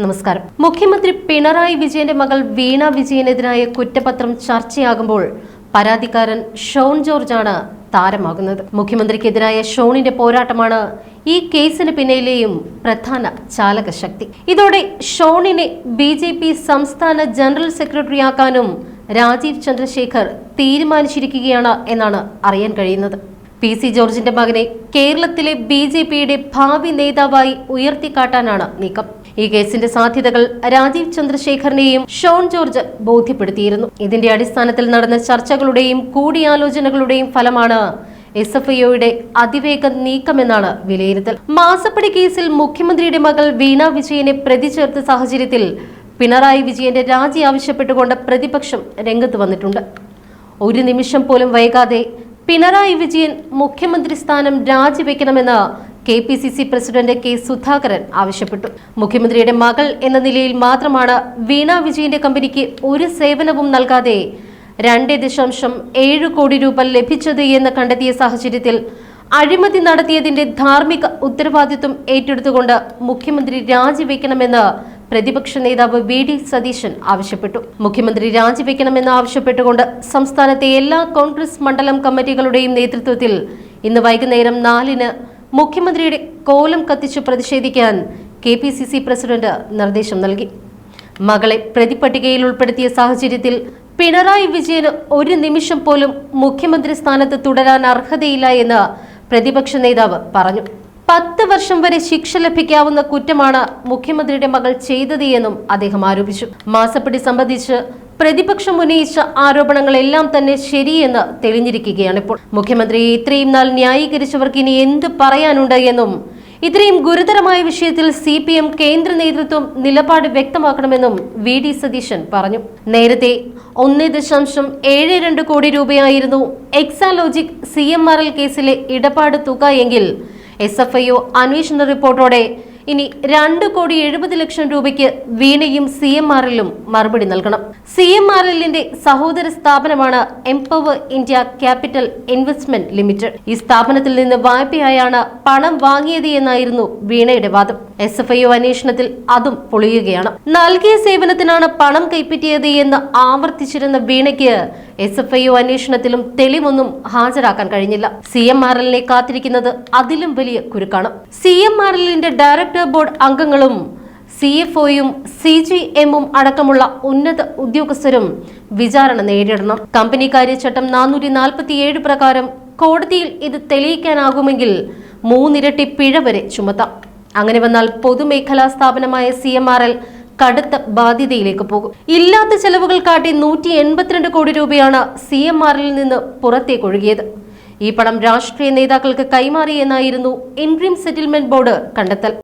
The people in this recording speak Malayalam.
നമസ്കാരം. മുഖ്യമന്ത്രി പിണറായി വിജയന്റെ മകൾ വീണ വിജയനെതിരായ കുറ്റപത്രം ചർച്ചയാകുമ്പോൾ പരാതിക്കാരൻ ഷോൺ ജോർജാണ് താരമാകുന്നത്. മുഖ്യമന്ത്രിക്കെതിരായ ഷോണിന്റെ പോരാട്ടമാണ് ഈ കേസിന് പിന്നിലെയും പ്രധാന ചാലകശക്തി. ഇതോടെ ഷോണിനെ ബി ജെ പി സംസ്ഥാന ജനറൽ സെക്രട്ടറിയാക്കാനും രാജീവ് ചന്ദ്രശേഖർ തീരുമാനിച്ചിരിക്കുകയാണ് എന്നാണ് അറിയാൻ കഴിയുന്നത്. പി സി ജോർജിന്റെ മകനെ കേരളത്തിലെ ബി ജെ പിയുടെ ഭാവി നേതാവായി ഉയർത്തിക്കാട്ടാനാണ് നീക്കം. ഈ കേസിന്റെ സാധ്യതകൾ രാജീവ് ചന്ദ്രശേഖറിനെയും ഷോൺ ജോർജ് ബോധ്യപ്പെടുത്തിയിരുന്നു. ഇതിന്റെ അടിസ്ഥാനത്തിൽ നടന്ന ചർച്ചകളുടെയും കൂടിയാലോചനകളുടെയും ഫലമാണ് എസ് എഫ് ഐയുടെ അതിവേഗ നീക്കമെന്നാണ് വിലയിരുത്തൽ. മാസപ്പടി കേസിൽ മുഖ്യമന്ത്രിയുടെ മകൾ വീണ വിജയനെ പ്രതി ചേർത്ത സാഹചര്യത്തിൽ പിണറായി വിജയന്റെ രാജി ആവശ്യപ്പെട്ടുകൊണ്ട് പ്രതിപക്ഷം രംഗത്ത് വന്നിട്ടുണ്ട്. ഒരു നിമിഷം പോലും വൈകാതെ പിണറായി വിജയൻ മുഖ്യമന്ത്രി സ്ഥാനം രാജിവെക്കണമെന്ന് K P C C president K Sudhakaran ആവശ്യപ്പെട്ടു. മുഖ്യമന്ത്രിയുടെ മകൾ എന്ന നിലയിൽ മാത്രമാണ് വീണ വിജയന്റെ കമ്പനിക്ക് ഒരു സേവനവും നൽകാതെ രണ്ട് ദശാംശം ഏഴ് കോടി രൂപ ലഭിച്ചത് എന്ന് കണ്ടെത്തിയ സാഹചര്യത്തിൽ അഴിമതി നടത്തിയതിന്റെ ധാർമ്മിക ഉത്തരവാദിത്വം ഏറ്റെടുത്തുകൊണ്ട് മുഖ്യമന്ത്രി രാജിവെക്കണമെന്ന് പ്രതിപക്ഷ നേതാവ് വി ഡി സതീശൻ ആവശ്യപ്പെട്ടു. മുഖ്യമന്ത്രി രാജിവെക്കണമെന്ന് ആവശ്യപ്പെട്ടുകൊണ്ട് സംസ്ഥാനത്തെ എല്ലാ കോൺഗ്രസ് മണ്ഡലം കമ്മിറ്റികളുടെയും നേതൃത്വത്തിൽ ഇന്ന് വൈകുന്നേരം നാലിന് മുഖ്യമന്ത്രിയുടെ കോലം കത്തിച്ചു പ്രതിഷേധിക്കാൻ K P C C president നിർദ്ദേശം നൽകി. മകളെ പ്രതിപട്ടികയിൽ ഉൾപ്പെടുത്തിയ സാഹചര്യത്തിൽ പിണറായി വിജയന് ഒരു നിമിഷം പോലും മുഖ്യമന്ത്രി സ്ഥാനത്ത് തുടരാൻ അർഹതയില്ല എന്ന് പ്രതിപക്ഷ നേതാവ് പറഞ്ഞു. പത്ത് വർഷം വരെ ശിക്ഷ ലഭിക്കാവുന്ന കുറ്റമാണ് മുഖ്യമന്ത്രിയുടെ മകൾ ചെയ്തത് എന്നും അദ്ദേഹം ആരോപിച്ചു. മാസപ്പടി സംബന്ധിച്ച് പ്രതിപക്ഷം ഉന്നയിച്ച ആരോപണങ്ങളെല്ലാം തന്നെ ശരിയെന്ന് തെളിഞ്ഞിരിക്കുകയാണ് ഇപ്പോൾ. മുഖ്യമന്ത്രി ഇത്രയും നാൾ ന്യായീകരിച്ചവർക്ക് ഇനി എന്ത് പറയാനുണ്ട് എന്നും ഇത്രയും ഗുരുതരമായ വിഷയത്തിൽ സി പി എം കേന്ദ്ര നേതൃത്വം നിലപാട് വ്യക്തമാക്കണമെന്നും വി ഡി സതീശൻ പറഞ്ഞു. നേരത്തെ ഒന്ന് ദശാംശം ഏഴ് രണ്ട് കോടി രൂപയായിരുന്നു Exalogic C M R L കേസിലെ ഇടപാട് തുക എങ്കിൽ എസ് എഫ് ഐ ഒ അന്വേഷണ റിപ്പോർട്ടോടെ ഇനി രണ്ട് കോടി എഴുപത് ലക്ഷം രൂപയ്ക്ക് വീണയും സി എം എല്ലും മറുപടി നൽകണം. സി എം ആർ എല്ലിന്റെ സഹോദര സ്ഥാപനമാണ് empower India capital investment limited ഈ സ്ഥാപനത്തിൽ നിന്ന് വായ്പയായാണ് പണം വാങ്ങിയത് എന്നായിരുന്നു വീണയുടെ വാദം. എസ് എഫ് ഐ അന്വേഷണത്തിൽ അതും പൊളിയുകയാണ്. നൽകിയ സേവനത്തിനാണ് പണം കൈപ്പറ്റിയത് എന്ന് ആവർത്തിച്ചിരുന്ന വീണയ്ക്ക് എസ് എഫ് ഐ അന്വേഷണത്തിലും തെളിവൊന്നും ഹാജരാക്കാൻ കഴിഞ്ഞില്ല. സി എം ആർ എല്ലിനെ കാത്തിരിക്കുന്നത് അതിലും വലിയ കുരുക്കാണ്. സി എം ആർ എല്ലിന്റെ ഡയറക്ടർ ബോർഡ് അംഗങ്ങളും സി എഫ് ഒയും സി ജി എമ്മും അടക്കമുള്ള ഉന്നത ഉദ്യോഗസ്ഥരും വിചാരണ നേരിടണം. കമ്പനി കാര്യച്ചട്ടം നാനൂറ്റി നാൽപ്പത്തിയേഴ് പ്രകാരം കോടതിയിൽ ഇത് തെളിയിക്കാനാകുമെങ്കിൽ മൂന്നിരട്ടി പിഴ വരെ ചുമത്താം. അങ്ങനെ വന്നാൽ പൊതുമേഖലാ സ്ഥാപനമായ സി എം ആർ എൽ കടുത്ത ബാധ്യതയിലേക്ക് പോകും. ഇല്ലാത്ത ചെലവുകൾ കാട്ടി നൂറ്റി എൺപത്തിരണ്ട് കോടി രൂപയാണ് സി എം ആറിൽ നിന്ന് പുറത്തേക്ക് ഒഴുകിയത്. ഈ പണം രാഷ്ട്രീയ നേതാക്കൾക്ക് കൈമാറിയെന്നായിരുന്നു ഇൻട്രീം സെറ്റിൽമെന്റ് ബോർഡ് കണ്ടെത്തൽ.